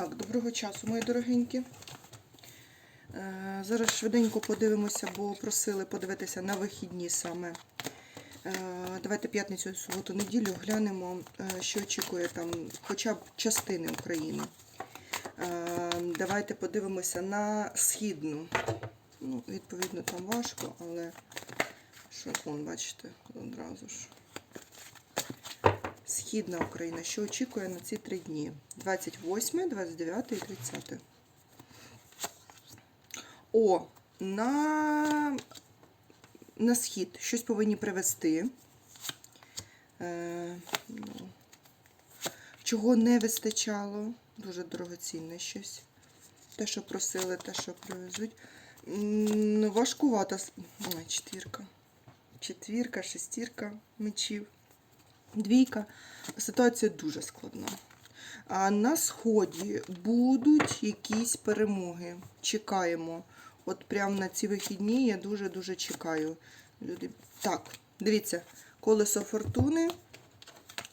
Так, доброго часу, мої дорогенькі. Е, Зараз швиденько подивимося, бо просили подивитися на вихідні саме. Е, Давайте п'ятницю, суботу, неділю глянемо, е, що очікує там хоча б частини України. Давайте подивимося на східну. Ну, відповідно, там важко, але що вон, бачите, одразу ж. Східна Україна, що очікує на ці три дні? 28, 29 і 30. О, на, на схід щось повинні привезти. Е, ну, чого не вистачало. Дуже дорогоцінне щось. Те, що просили, те, що привезуть. Важкувата. четвірка. Четвірка, шестірка мечів. Двійка. Ситуація дуже складна. А на сході будуть якісь перемоги. Чекаємо. От прямо на ці вихідні я дуже-дуже чекаю. Люди... Так, дивіться, колесо фортуни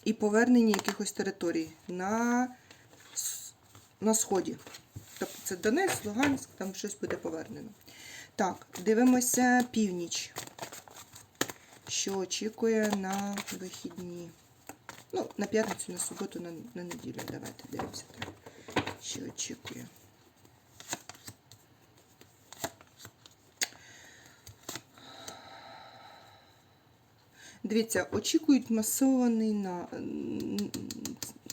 і повернення якихось територій на, на сході. Тобто це Донецьк, Луганськ, там щось буде повернено. Так, дивимося північ що очікує на вихідні. Ну, на п'ятницю, на суботу, на, на неділю. Давайте дивимося, що очікує. Дивіться, очікують масований на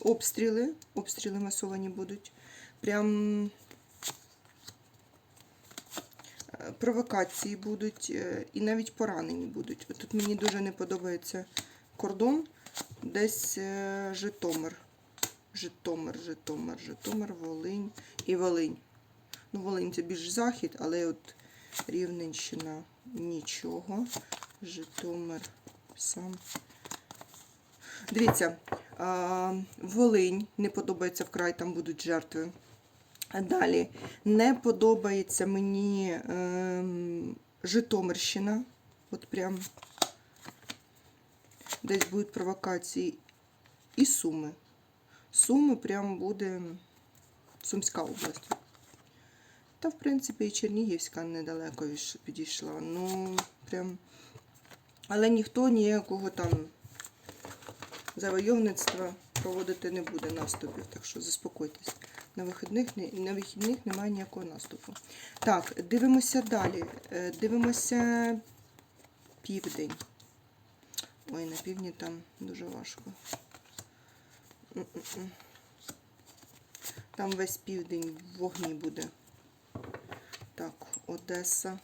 обстріли. Обстріли масовані будуть. Прям провокації будуть е, і навіть поранені будуть. От Тут мені дуже не подобається кордон, десь е, Житомир. Житомир, Житомир, Житомир, Волинь і Волинь. Ну, Волинь це більш захід, але от Рівненщина нічого. Житомир сам. Дивіться, Волинь не подобається вкрай, там будуть жертви. Далі не подобається мені ем, Житомирщина. От прям десь будуть провокації. І Суми. Суми прям буде Сумська область. Та, в принципі, і Чернігівська недалеко підійшла. Ну, прям. Але ніхто ніякого там завойовництва проводити не буде наступів, так що заспокойтесь. На вихідних, на вихідних немає ніякого наступу. Так, дивимося далі. Е, Дивимося південь. Ой, на півдні там дуже важко. Там весь південь в вогні буде. Так, Одеса.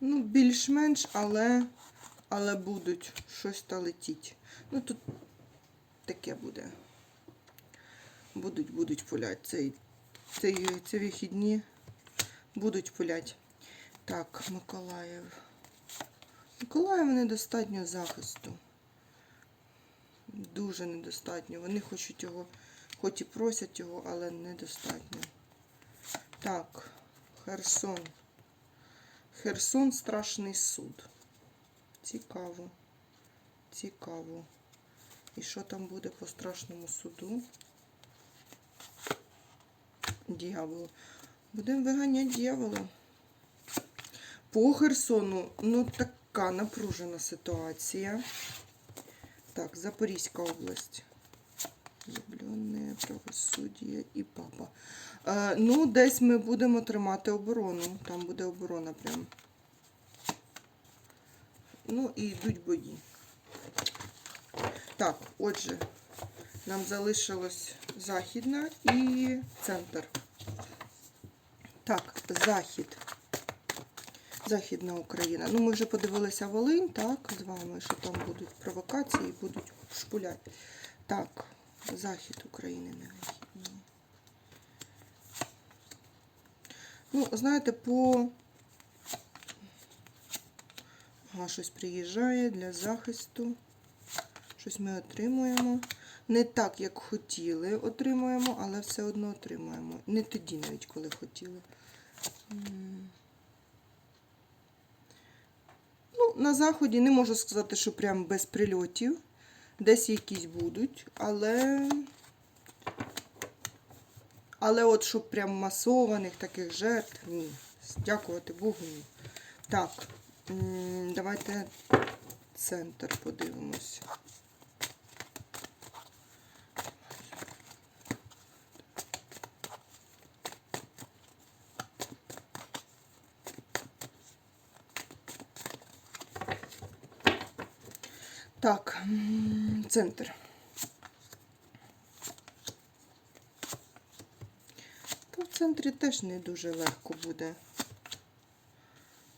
Ну, більш-менш, але, але будуть щось та летіть. Ну, тут таке буде. Будуть, будуть пулять. Цей, цей, ці вихідні будуть пулять. Так, Миколаїв. Миколаєва недостатньо захисту. Дуже недостатньо. Вони хочуть його, хоч і просять його, але недостатньо. Так, Херсон. Херсон страшний суд. Цікаво. Цікаво. І що там буде по страшному суду? Дьявол. Будемо виганяти дьявола. По Херсону, ну така напружена ситуація. Так, Запорізька область. Зроблене правосуддя і папа. Е, ну, десь ми будемо тримати оборону. Там буде оборона прям. Ну і йдуть бої. Так, отже, нам залишилось Західна і центр. Так, Захід. Західна Україна. Ну, ми вже подивилися Волинь, так, з вами, що там будуть провокації, будуть шпуляти. Так, Захід України не вихідні. Ну, знаєте, по. Ага, щось приїжджає для захисту. Щось ми отримуємо. Не так, як хотіли, отримуємо, але все одно отримуємо. Не тоді навіть, коли хотіли. Ну, на заході не можу сказати, що прям без прильотів. Десь якісь будуть, але Але от щоб прям масованих таких жертв, ні. Дякувати Богу, ні. Так, давайте центр подивимось. Так, центр. Та в центрі теж не дуже легко буде.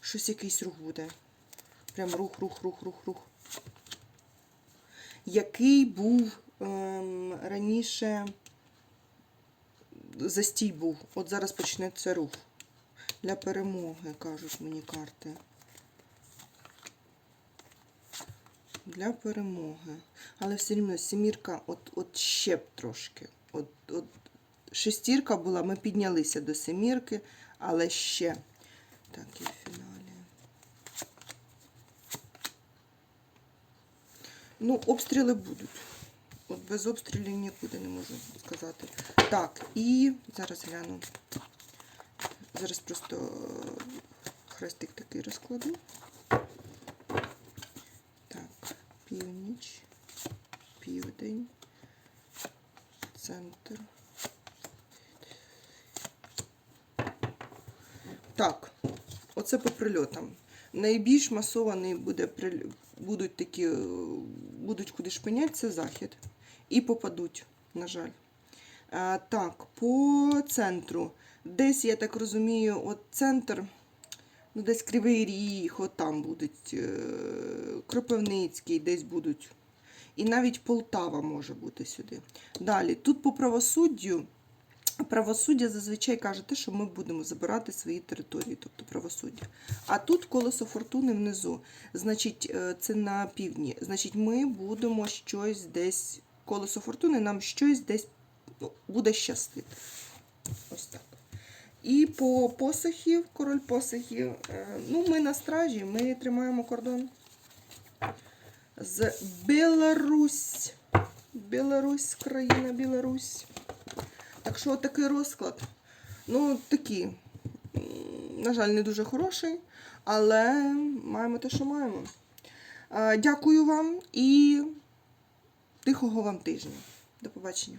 Щось якийсь рух буде. Прям рух, рух, рух, рух, рух. Який був ем, раніше застій був. От зараз почнеться рух. Для перемоги, кажуть мені карти. Для перемоги. Але все рівно сімірка, от, от ще б трошки. От, от шестірка була, ми піднялися до семірки, але ще. Так, і в фіналі. Ну, обстріли будуть. От без обстрілів нікуди не можу сказати. Так, і зараз гляну. Зараз просто хрестик такий розкладу. Так, північ, південь, центр. Так, оце по прильотам. Найбільш масований буде будуть такі, е, будуть куди шпинять, це захід. І попадуть, на жаль. А, так, по центру. Десь, я так розумію, от центр, ну десь Кривий Ріг, от там будуть, е, Кропивницький, десь будуть. І навіть Полтава може бути сюди. Далі, тут по правосуддю. Правосуддя зазвичай каже те, що ми будемо забирати свої території, тобто правосуддя. А тут колесо фортуни внизу. Значить, е, це на півдні. Значить, ми будемо щось десь. Колесо фортуни нам щось десь ну, буде щастити. І по посохів, король посохів. е, Ну, ми на стражі, ми тримаємо кордон з Білорусь. Білорусь, країна Білорусь. Так що такий розклад. Ну, такий, на жаль, не дуже хороший, але маємо те, що маємо. Е, Дякую вам і тихого вам тижня. До побачення.